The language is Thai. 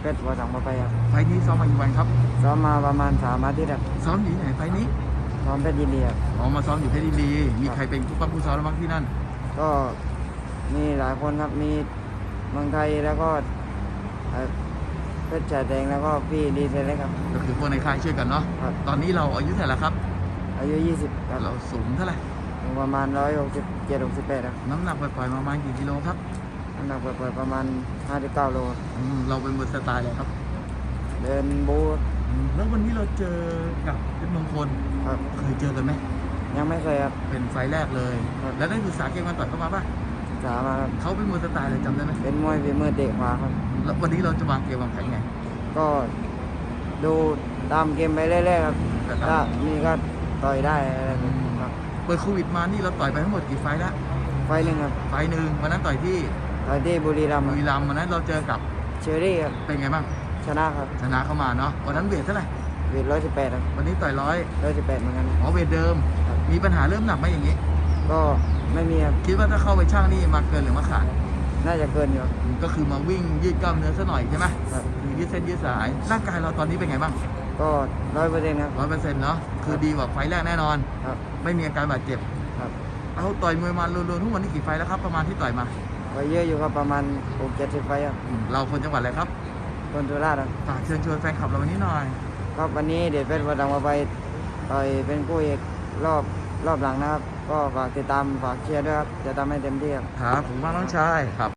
เพชรวอสังมาไปครับไฟล์นี้ซ้อมมากี่วันครับ ซ้อมมาประมาณสามอาทิตย์ครับซ้อมอยู่ที่ไหนไฟล์นี้ซ้อมเพชรยินดีครับอ๋อมาซ้อมอยู่เพชรยินดีมีใครเป็นผู้ปั้มผู้ซ้อมแล้วบ้างที่นั่น ก็มีหลายคนครับมีเมืองไทยแล้วก็เพชรชายแดงแล้วก็พี่ดีเซลเล็กครับก็คือพวกในค่ายช่วยกันเนาะครับตอนนี้เราอายุเท่าไหร่แล้วครับ อายุ 20ครับเราสูงเท่าไหร่ประมาณ167 68ครับน้ำหนักปล่อยๆประมาณกี่กิโลครับ น้ำหนักปล่อยๆประมาณ 59 โล อืมเราเป็นมือสไตล์อะไรครับ เดินบูทอืมแล้ววันนี้เราเจอกับเพชรมงคลครับ เคยเจอกันไหมยังไม่เคยครับ เป็นไฟล์แรกเลย ครับ แล้วได้ศึกษาเกมการต่อยเข้ามาป่ะศึกษามาครับเขาเป็นมือสไตล์อะไรจำได้ไหมเป็นมวยฝีมือเตะขวาครับ แล้ววันนี้เราจะวางเกมวางแผนไง ก็ดูตามเกมไปเรื่อยๆครับแต่ถ้าถ้ามีก็ต่อยได้อะไรแบบนี้ครับ เปิดโควิดมานี่เราต่อยไปทั้งหมดกี่ไฟล์แล้วไฟล์หนึ่งครับ ไฟล์หนึ่งวันนั้นต่อยที่ ต่อยที่บุรีรัมย์บุรีรัมย์วันนั้นเราเจอกับเชอรี่ครับเป็นไงบ้างชนะครับชนะเข้ามาเนาะวันนั้นเวทเท่าไหร่เวทร้อยสิบแปดครับวันนี้ต่อยร้อยร้อยสิบแปดเหมือนกัน อ๋อเวทเดิม ครับ มีปัญหาเริ่มหนักไหมอย่างนี้ ก็ไม่มีครับ คิดว่าถ้าเข้าไปช่างนี่มาเกินหรือมาขาด น่าจะเกินอยู่ครับก็คือมาวิ่งยืดกล้ามเนื้อซะหน่อยใช่ไหมครับ คือยืดเส้นยืดสาย ร่างกายเราตอนนี้เป็นไงบ้างก็ร้อยเปอร์เซ็นต์ครับ ร้อยเปอร์เซ็นต์เนาะ คือดีกว่าไฟล์แรกแน่นอน ครับ ไม่มีอาการบาดเจ็บ ครับ เอาต่อยมวยมารวมๆทุกวันนี้กี่ไฟล์แล้วครับประมาณที่ต่อยมา ก็เยอะอยู่ครับประมาณหกเจ็ดสิบไฟล์ครับอืมเราคนจังหวัดอะไรครับ คนสุราษฎร์ครับฝากเชิญชวนแฟนคลับเราวันนี้หน่อย ครับวันนี้เดชเพชรวอดังมาไปต่อยเป็นคู่เอกรอบรอบหลังนะครับ ก็ฝากติดตามฝากเชียร์ด้วยครับจะทำให้เต็มที่ครับ ครับ ผมว่าน้องชายครับ